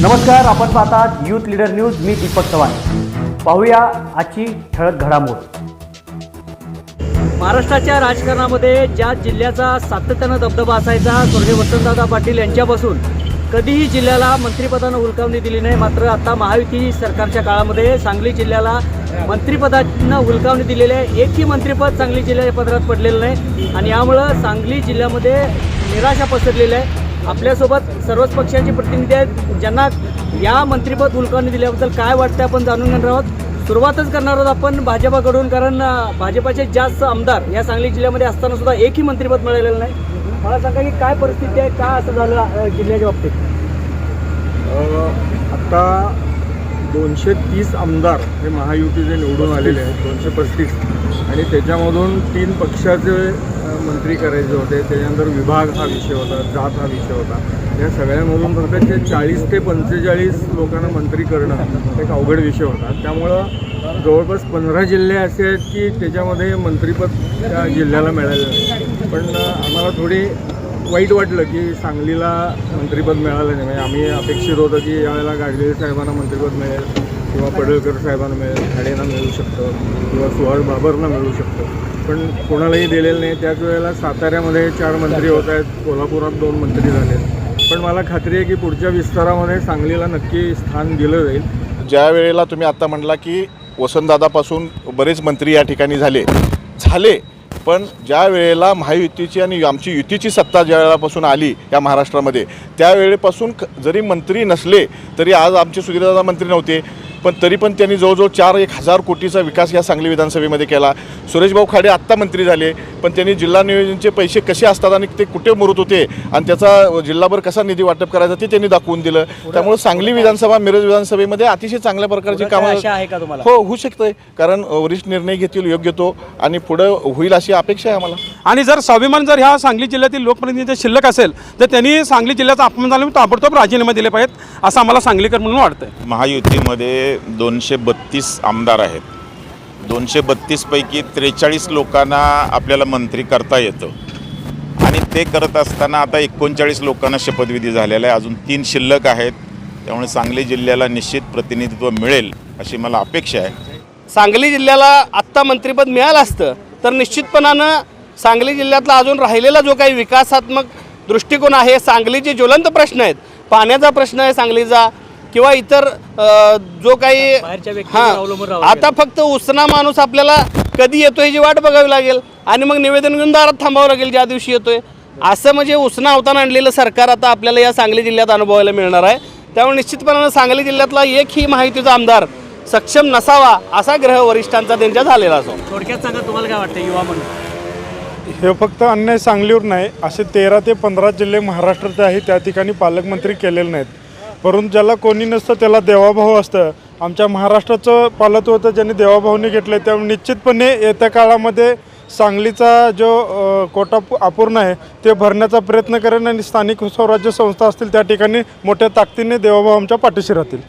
नमस्कार आपण पाहतात यूथ लीडर न्यूज मी दीपक चव्हाण. पाहूया आजची ठळक घडामोड. महाराष्ट्राच्या राजकारणामध्ये ज्या जिल्ह्याचा सातत्यानं दबदबा असायचा स्वर्गीय वसंतदादा पाटील यांच्यापासून कधीही जिल्ह्याला मंत्रिपदानं हुलकावणी दिली नाही. मात्र आता महायुती सरकारच्या काळामध्ये सांगली जिल्ह्याला मंत्रिपदानं हुलकावणी दिलेली आहे. एकही मंत्रिपद सांगली जिल्ह्याच्या पदरात पडलेलं नाही. आणि यामुळं सांगली जिल्ह्यामध्ये निराशा पसरलेली आहे. आपल्यासोबत सर्वच पक्षांचे प्रतिनिधी आहेत ज्यांना या मंत्रिपद हुलकावणी दिल्याबद्दल काय वाटतं आपण जाणून घेणार आहोत. सुरुवातच करणार आहोत आपण भाजपाकडून कारण भाजपाचे जास्त आमदार या सांगली जिल्ह्यामध्ये असताना सुद्धा एकही मंत्रिपद मिळालेलं नाही. मला सांगा की काय परिस्थिती आहे का असं झालं जिल्ह्याच्या बाबतीत? आता दोनशे तीस आमदार हे महायुतीचे निवडून आलेले आहेत दोनशे पस्तीस. आणि त्याच्यामधून तीन पक्षाचे मंत्री करायचे होते त्याच्यानंतर विभाग हा विषय होता जात हा विषय होता. या सगळ्यामधून फक्त ते चाळीस ते पंचेचाळीस लोकांना मंत्री करणं एक अवघड विषय होता. त्यामुळं जवळपास पंधरा जिल्हे असे आहेत की त्याच्यामध्ये मंत्रीपद त्या जिल्ह्याला मिळालेलं नाही. पण आम्हाला थोडी वाईट वाटलं की सांगलीला मंत्रिपद मिळालं नाही. म्हणजे आम्ही अपेक्षित होतं की यावेळेला गाडगे साहेबांना मंत्रिपद मिळेल. किंवा पडळकर साहेबांना मिळेल खाडेंना मिळू शकतं किंवा सुहास बाबरना मिळू शकतं. पण कोणालाही दिलेलं नाही. त्याच वेळेला साताऱ्यामध्ये चार मंत्री होत आहेत. कोल्हापुरात दोन मंत्री झाले पण मला खात्री आहे की पुढच्या विस्तारामध्ये सांगलीला नक्की स्थान दिलं जाईल. ज्या वेळेला तुम्ही आत्ता म्हटला की वसंतदादापासून बरेच मंत्री या ठिकाणी झाले झाले पण ज्या वेळेला महायुतीची आणि आमची युतीची सत्ता ज्या वेळापासून आली या महाराष्ट्रामध्ये त्यावेळेपासून क- जरी मंत्री नसले तरी आज आमचे सुधीरदादा मंत्री नव्हते. पण तरी पण त्यांनी जवळजवळ चार एक हजार कोटीचा विकास या सांगली विधानसभेमध्ये केला. सुरेशभाऊ खाडे आत्ता मंत्री झाले पण त्यांनी जिल्हा नियोजनचे पैसे कसे असतात आणि ते कुठे मुरत होते आणि त्याचा जिल्हाभर कसा निधी वाटप करायचा ते त्यांनी दाखवून दिलं. त्यामुळे सांगली विधानसभा मिरज विधानसभेमध्ये अतिशय चांगल्या प्रकारची कामं आशा आहे का तुम्हाला? हो होऊ शकतंय कारण वरिष्ठ निर्णय घेतील योग्य तो आणि पुढं होईल अशी अपेक्षा आहे आम्हाला. आणि जर स्वाभिमान जर ह्या सांगली जिल्ह्यातील लोकप्रतिनिधी शिल्लक असेल तर त्यांनी सांगली जिल्ह्याचा अपमान झाल्यामुळे ताबडतोब राजीनामे दिले पाहिजेत असं आम्हाला सांगलीकर म्हणून वाटतंय. महायुतीमध्ये दोनशे बत्तीस आमदार आहेत. दोनशे बत्तीसपैकी त्रेचाळीस लोकांना आपल्याला मंत्री करता येतं. आणि ते करत असताना आता एकोणचाळीस लोकांना शपथविधी झालेला आहे. अजून तीन शिल्लक आहेत. त्यामुळे सांगली जिल्ह्याला निश्चित प्रतिनिधित्व मिळेल अशी मला अपेक्षा आहे. सांगली जिल्ह्याला आत्ता मंत्रिपद मिळालं असतं तर निश्चितपणानं सांगली जिल्ह्यातला अजून राहिलेला जो काही विकासात्मक दृष्टिकोन आहे सांगलीचे ज्वलंत प्रश्न आहेत. पाण्याचा प्रश्न आहे सांगलीचा किंवा इतर जो काही हां. आता फक्त उसना माणूस आपल्याला कधी येतो ह्याची वाट बघावी लागेल. आणि मग निवेदन घेऊन दारात थांबावं लागेल ज्या दिवशी येतोय. असं म्हणजे उसना अवतान आणलेलं सरकार आता आपल्याला या सांगली जिल्ह्यात अनुभवायला मिळणार आहे. त्यामुळे निश्चितपणानं सांगली जिल्ह्यातला एकही महायुतीचा आमदार सक्षम नसावा असा ग्रह वरिष्ठांचा त्यांच्या झालेला असो. थोडक्यात सांगा तुम्हाला काय वाटतं युवा म्हणून? हे फक्त अन्याय सांगलीवर नाही असे तेरा ते पंधरा जिल्हे महाराष्ट्राचे आहेत त्या ठिकाणी पालकमंत्री केलेले नाहीत. परंतु ज्याला कोणी नसतं त्याला देवाभाव असतं. आमच्या महाराष्ट्राचं पालत होतं ज्यांनी देवाभावने घेतलं त्यामुळे निश्चितपणे येत्या काळामध्ये सांगलीचा जो कोटा अपूर्ण आहे ते भरण्याचा प्रयत्न करेन आणि स्थानिक स्वराज्य संस्था असतील त्या ठिकाणी मोठ्या ताकदीने देवाभाव आमच्या पाठीशी राहतील.